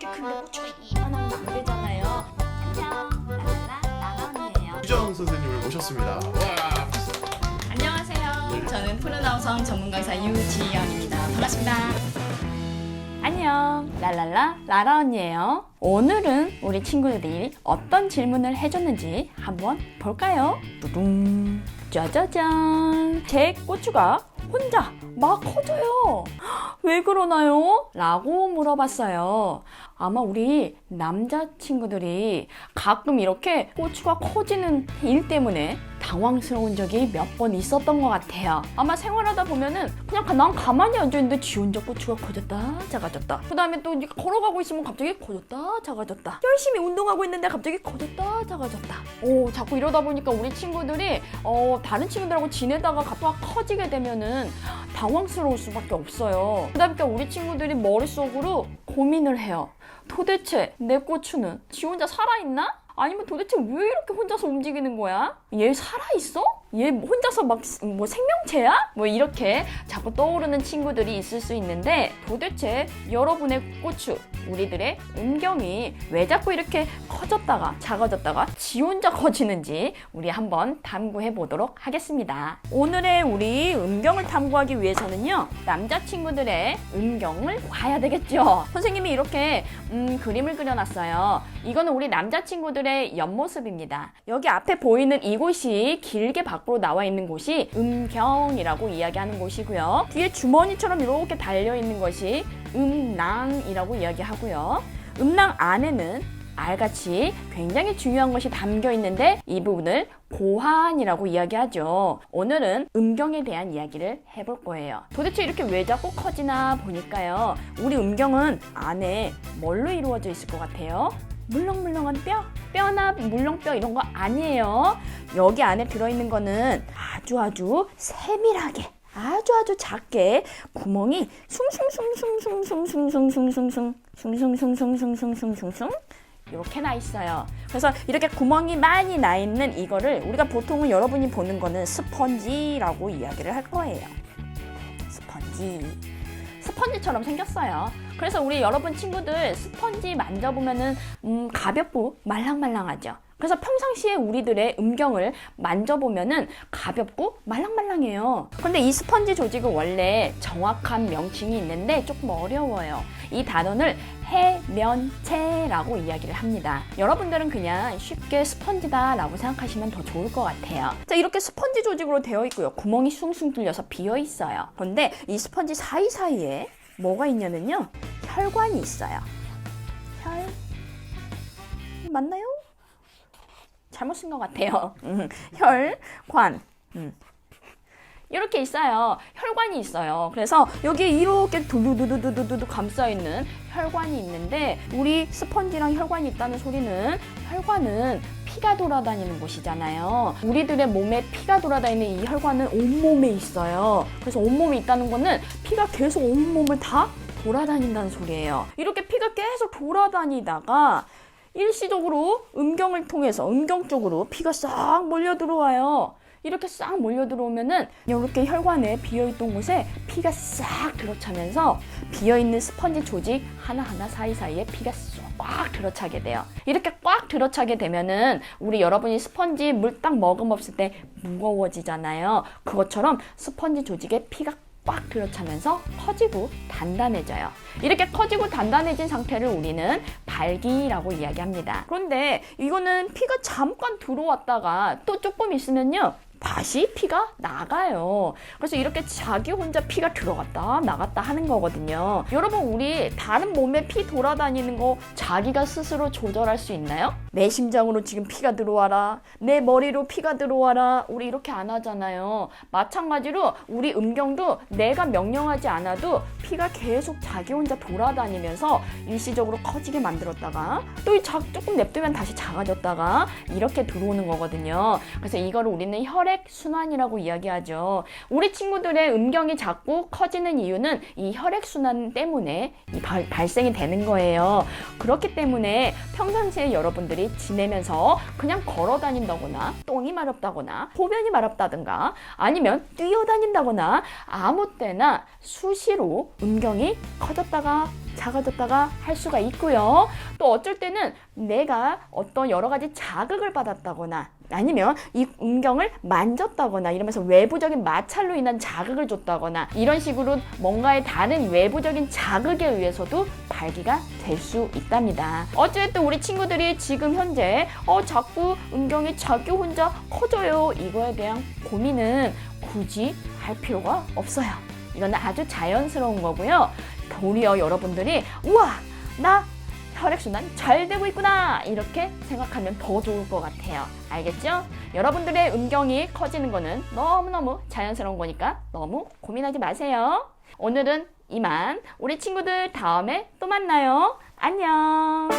이렇게 큰데 고추가 이만하면 안 되잖아요. 안녕, 나나나 나나언니예요. 유정 선생님을 모셨습니다. 와. 안녕하세요. 저는 푸른아우성 전문 강사 유지연입니다. 반갑습니다. 안녕, 랄랄라 라라 언니예요. 오늘은 우리 친구들이 어떤 질문을 해줬는지 한번 볼까요? 두둥, 짜자잔. 제 고추가 혼자 막 커져요. 왜 그러나요? 라고 물어봤어요. 아마 우리 남자친구들이 가끔 이렇게 고추가 커지는 일 때문에 당황스러운 적이 몇 번 있었던 것 같아요. 아마 생활하다 보면은 그냥 난 가만히 앉아있는데 지 혼자 고추가 커졌다, 작아졌다. 그 다음에 또 걸어가고 있으면 갑자기 커졌다, 작아졌다. 열심히 운동하고 있는데 갑자기 커졌다, 작아졌다. 오, 자꾸 이러다 보니까 우리 친구들이 어, 다른 친구들하고 지내다가 갑자기 커지게 되면은 당황스러울 수밖에 없어요. 그다음에 우리 친구들이 머릿속으로 고민을 해요. 도대체 내 고추는 지 혼자 살아있나? 아니면 도대체 왜 이렇게 혼자서 움직이는 거야? 얘 살아있어? 얘 혼자서 막 뭐 생명체야? 뭐 이렇게 자꾸 떠오르는 친구들이 있을 수 있는데 도대체 여러분의 고추, 우리들의 음경이 왜 자꾸 이렇게 커졌다가 작아졌다가 지 혼자 커지는지 우리 한번 탐구해 보도록 하겠습니다. 오늘의 우리 음경을 탐구하기 위해서는요, 남자친구들의 음경을 봐야 되겠죠. 선생님이 이렇게 음, 그림을 그려놨어요. 이거는 우리 남자친구들의 옆모습입니다. 여기 앞에 보이는 이곳이 길게 밖으로 나와 있는 곳이 음경이라고 이야기하는 곳이고요. 뒤에 주머니처럼 이렇게 달려 있는 것이 음낭이라고 이야기하고요. 음낭 안에는 알같이 굉장히 중요한 것이 담겨 있는데 이 부분을 고환이라고 이야기하죠. 오늘은 음경에 대한 이야기를 해볼 거예요. 도대체 이렇게 왜 자꾸 커지나 보니까요. 우리 음경은 안에 뭘로 이루어져 있을 것 같아요? 물렁물렁한 뼈? 뼈나 물렁뼈 이런 거 아니에요. 여기 안에 들어있는 거는 아주 아주 세밀하게 아주 아주 작게 구멍이 숭숭숭숭숭숭숭숭숭숭숭 숭숭숭숭숭숭숭숭 이렇게 나 있어요. 그래서 이렇게 구멍이 많이 나 있는 이거를 우리가 보통은 여러분이 보는 거는 스펀지라고 이야기를 할 거예요. 스펀지. 스펀지처럼 생겼어요. 그래서 우리 여러분 친구들 스펀지 만져보면은 음, 가볍고 말랑말랑하죠. 그래서 평상시에 우리들의 음경을 만져보면은 가볍고 말랑말랑해요. 근데 이 스펀지 조직은 원래 정확한 명칭이 있는데 조금 어려워요. 이 단어를 해면체라고 이야기를 합니다. 여러분들은 그냥 쉽게 스펀지다 라고 생각하시면 더 좋을 것 같아요. 자, 이렇게 스펀지 조직으로 되어 있고요. 구멍이 숭숭 뚫려서 비어 있어요. 그런데 이 스펀지 사이사이에 뭐가 있냐면요. 혈관이 있어요. 혈 맞나요? 잘못 쓴 것 같아요. 음, 혈관. 음. 이렇게 있어요. 혈관이 있어요. 그래서 여기에 이렇게 두두두두두두두 감싸 있는 혈관이 있는데 우리 스펀지랑 혈관이 있다는 소리는 혈관은 피가 돌아다니는 곳이잖아요. 우리들의 몸에 피가 돌아다니는 이 혈관은 온몸에 있어요. 그래서 온몸에 있다는 거는 피가 계속 온몸을 다 돌아다닌다는 소리예요. 이렇게 피가 계속 돌아다니다가 일시적으로 음경을 통해서 음경 쪽으로 피가 싹 몰려 들어와요. 이렇게 싹 몰려 들어오면은 이렇게 혈관에 비어 있던 곳에 피가 싹 들어차면서 비어 있는 스펀지 조직 하나하나 사이사이에 피가 꽉 들어차게 돼요. 이렇게 꽉 들어차게 되면은 우리 여러분이 스펀지 물 딱 머금 없을 때 무거워지잖아요. 그것처럼 스펀지 조직에 피가 꽉 들어차면서 커지고 단단해져요. 이렇게 커지고 단단해진 상태를 우리는 발기라고 이야기합니다. 그런데 이거는 피가 잠깐 들어왔다가 또 조금 있으면요. 다시 피가 나가요. 그래서 이렇게 자기 혼자 피가 들어갔다 나갔다 하는 거거든요. 여러분 우리 다른 몸에 피 돌아다니는 거 자기가 스스로 조절할 수 있나요? 내 심장으로 지금 피가 들어와라. 내 머리로 피가 들어와라. 우리 이렇게 안 하잖아요. 마찬가지로 우리 음경도 내가 명령하지 않아도 피가 계속 자기 혼자 돌아다니면서 일시적으로 커지게 만들었다가 또 조금 냅두면 다시 작아졌다가 이렇게 들어오는 거거든요. 그래서 이거를 우리는 혈액 순환이라고 이야기하죠. 우리 친구들의 음경이 자꾸 커지는 이유는 이 혈액 순환 때문에 이 발, 발생이 되는 거예요. 그렇기 때문에 평상시에 여러분들이 지내면서 그냥 걸어 다닌다거나 똥이 마렵다거나 소변이 마렵다든가 아니면 뛰어다닌다거나 아무 때나 수시로 음경이 커졌다가 작아졌다가 할 수가 있고요. 또 어쩔 때는 내가 어떤 여러 가지 자극을 받았다거나 아니면 이 음경을 만졌다거나 이러면서 외부적인 마찰로 인한 자극을 줬다거나 이런 식으로 뭔가의 다른 외부적인 자극에 의해서도 발기가 될 수 있답니다. 어쨌든 우리 친구들이 지금 현재 어 자꾸 음경이 자기 혼자 커져요 이거에 대한 고민은 굳이 할 필요가 없어요. 이거는 아주 자연스러운 거고요. 도리어 여러분들이 우와 나 혈액순환 잘 되고 있구나 이렇게 생각하면 더 좋을 것 같아요. 알겠죠? 여러분들의 음경이 커지는 거는 너무너무 자연스러운 거니까 너무 고민하지 마세요. 오늘은 이만 우리 친구들 다음에 또 만나요. 안녕.